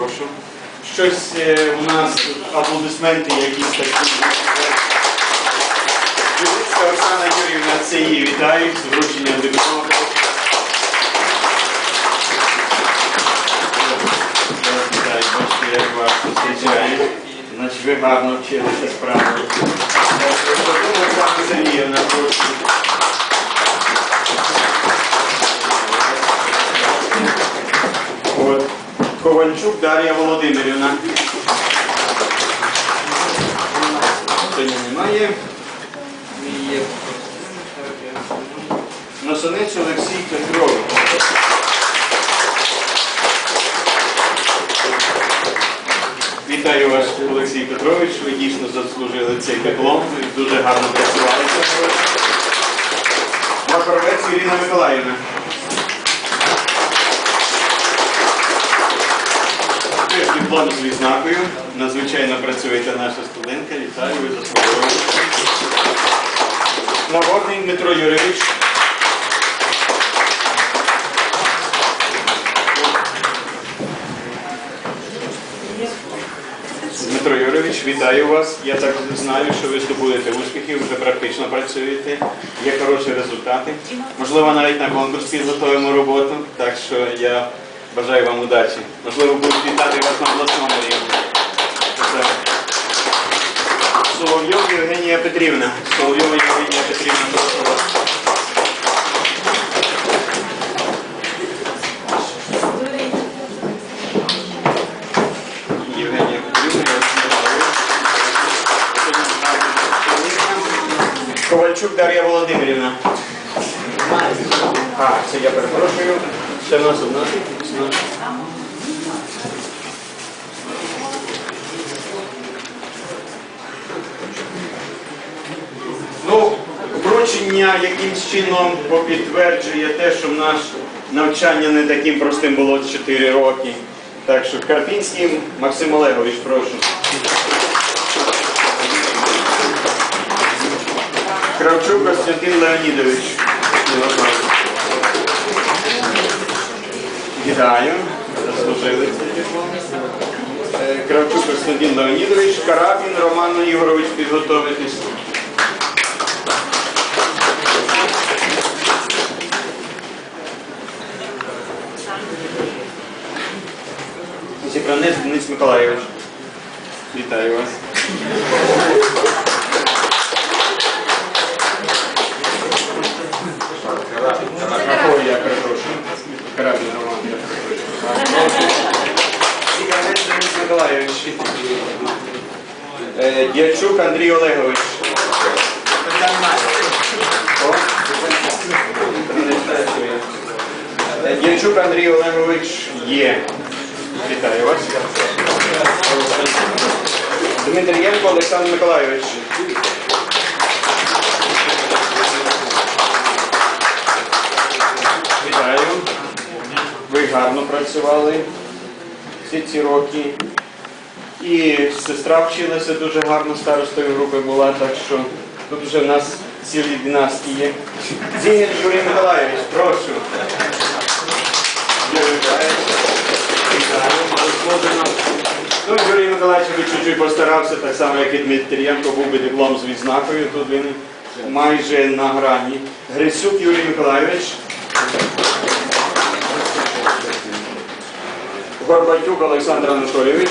прошу. Щось е, у нас аплодисменти якісь такі. Оксана Юрівна, це її вітають з врученням диплому. Бачите, як вас зустрічає. Значить, ви гарно вчилися справи. Оксана Сергіївна, прошу. Ковальчук Дар'я Володимирівна. Сьогодні немає. Носонець Олексій Петрович. Вітаю вас, Олексій Петрович. Ви дійсно заслужили цей диплом. Ви дуже гарно працювали. Макаровець Ірина Миколаївна. З відзнакою. Надзвичайно працюєте наша студентка. Вітаю, ви заслуговуєте. Нагорний Дмитро Юрійович. Дмитро Юрійович, вітаю вас. Я так знаю, що ви здобудете успіхів, вже практично працюєте, є хороші результати. Можливо, навіть на конкурсі готуємо роботу, так що я бажаю вам удачі. Можливо, будуть вітати вас на обласному рівні. Соловйов Євгенія Петрівна. Соловйова Євгенія Петрівна, прошу вас. Євгенія Петрівна. Ковальчук Дар'я Володимирівна. А, це я перепрошую. Ще нас одна. Ну, вручення якимсь чином підтверджує те, що наше навчання не таким простим було 4 роки. Так що Карпінський Максим Олегович, прошу. Кравчук Костянтин Леонідович. Вітаю. Заслужили цей диплом. Е, Кравчук Костянтин Леонідович, Карабін Роман Ігорович підготовитись. Зібранець Денис Миколайович. Вітаю вас. Ой, я перепрошую. Карабін Роман. я перепрошую. Зібранець Денис Миколайович. Дячук Андрій Олегович. Дячук Андрій Олегович є. Вітаю вас. Дмитрієнко Олександр Миколайович. Вітаю. Ви гарно працювали всі ці роки. І сестра вчилася дуже гарно, старостою групи була, так що тут вже в нас цілі династії. Зінін Юрій Миколайович, прошу. Юрій Миколайович. Ну, Юрій Миколаївич чуть-чуть постарався, так само, як і Дмитрієнко, був би диплом з відзнакою, тут він майже на грані. Грисюк Юрій Миколайович. Горбатюк Олександр Анатолійович.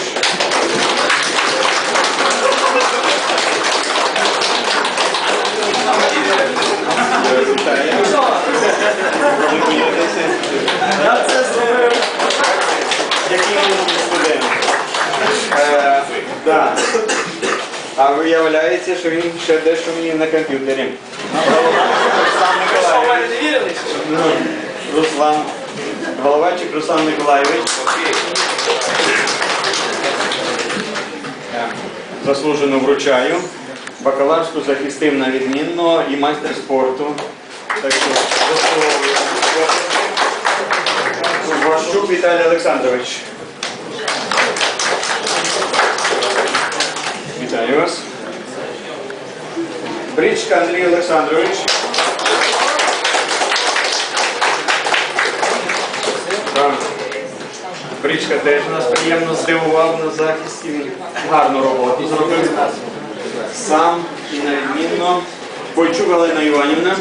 Я це зробив. Який він студент? А виявляється, що він ще дещо вміє на комп'ютері. Руслан. Головачик Руслан Миколаївич. Так. Заслужено вручаю. Бакаларську захистив на відмінно і майстер спорту. Так що. Ващук Віталій Олександрович. Вітаю вас. Бричка Андрій Олександрович. Так. Бричка теж нас приємно здивував на захисті. Гарну роботу зробив. Сам і невідмінно. Бойчук Галина Іванівна.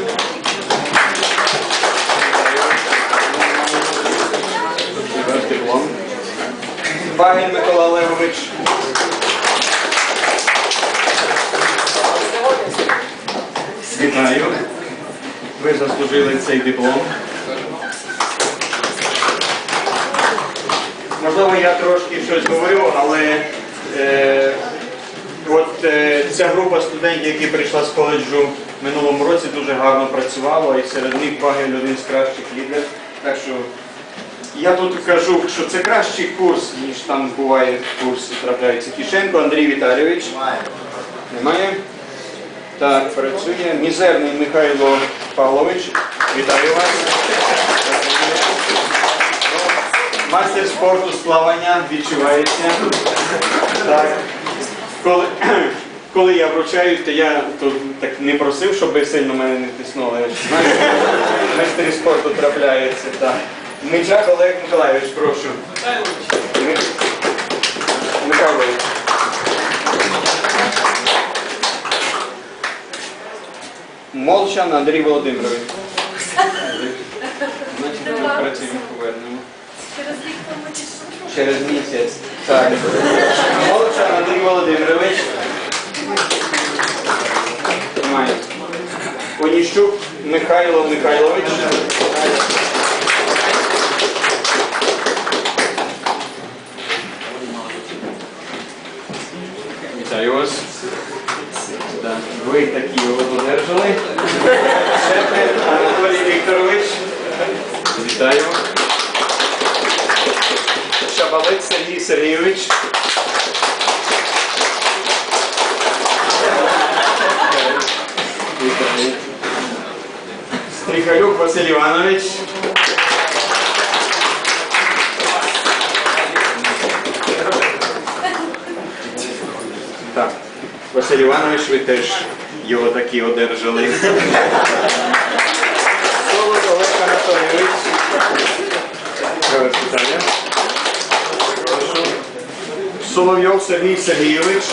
Багін Микола Левович. Вітаю. Ви заслужили цей диплом. Можливо, я трошки щось говорю, але ця група студентів, які прийшла з коледжу в минулому році, дуже гарно працювала, і серед них Багель один з кращих лідерів. Так що я тут кажу, що це кращий курс, ніж там буває в курсі трапляється. Кишенко Андрій Віталійович. Немає. Так, працює. Мізерний Михайло Павлович. Вітаю вас. Мастер спорту з плавання відчувається. Так. Коли, коли я вручаю, то я тут так не просив, щоб ви сильно мене не тиснули. Майстері спорту трапляються. Так. Мичак Олег Миколайович, прошу. Ми- Михайлович. Молчан Андрій Володимирович. Значить, ми працюємо повернемо. Через рік тому чи? Через місяць. Так. Молчан Андрій Володимирович. Немає. Оніщук Михайло Михайлович. Вітаю вас. Да. Ви такі одержали. Шепет Анатолій Вікторович. Вітаю. Шабалець Сергій Сергійович. Вітаю. Стріхалюк Василь Іванович. Так. Василь Іванович, ви теж його такі одержали. Солод Олег Анатолійович. Соловйов Сергій Сергійович.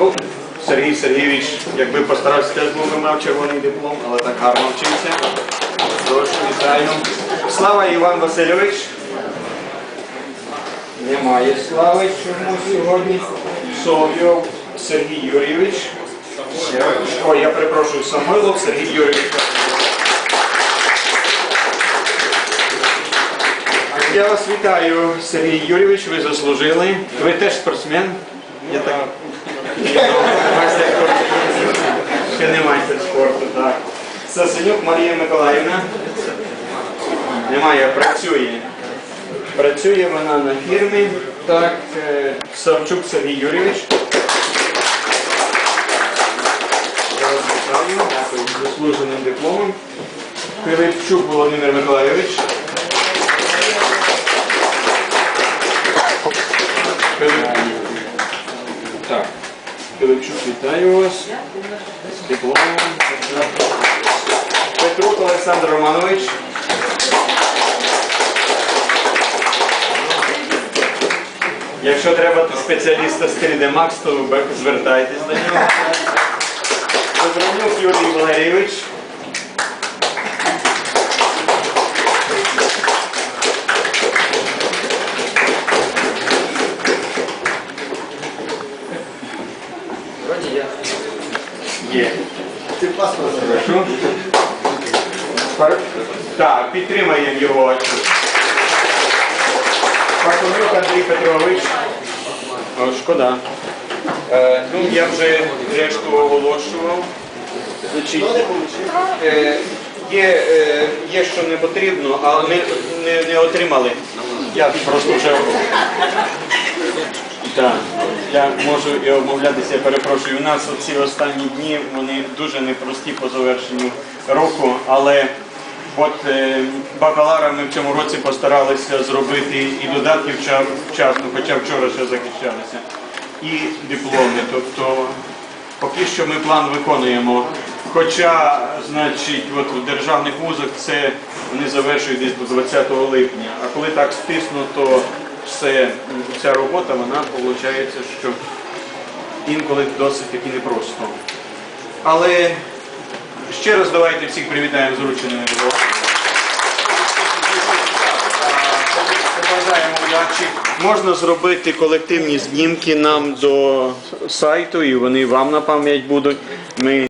Ну, Сергій Сергійович, якби постарався, теж був мав червоний диплом, але так гарно вчився. Прошу, вітаю. Слава Іван Васильович. Немає слави чому сьогодні. Соловйов Сергій Юрійович. Ой, я перепрошую, Самойлов Сергій Юрійович. Я вас вітаю, Сергій Юрійович, ви заслужили. Ви теж спортсмен? Я так. Ще не майстер спорту, так. Сасенюк Марія Миколаївна. Немає, працює. Працює вона на фірмі. Так, е, Савчук Сергій Юрійович. Заслуженим дипломом. Пилипчук Володимир Миколайович. Пилипчук, вітаю вас. З дипломом. Петрук Олександр Романович. Якщо треба спеціаліста з 3D Max, то звертайтесь до нього. Добронюк Юрій Валерійович. Вроді я. Є. Ти паспорт. Пар- Так, підтримаємо його. Пархомюк Андрій Петрович. О, шкода. Е, ну, я вже решту оголошував. Значить, е, є, е, є, що не потрібно, а ми не, не отримали. Я просто вже. Так, я можу і обмовлятися, я перепрошую. У нас ці останні дні вони дуже непрості по завершенню року, але от е, бакалара ми в цьому році постаралися зробити і додатки вчасно, хоча вчора ще захищалися, і дипломи. Тобто поки що ми план виконуємо Хоча, значить, от у державних вузах це вони завершують десь до 20 липня. А коли так стиснуто все, ця робота, вона виходить, що інколи досить таки непросто. Але ще раз давайте всіх привітаємо з врученими. Побажаємо удачі. Можна зробити колективні знімки нам до сайту, і вони вам на пам'ять будуть. Ми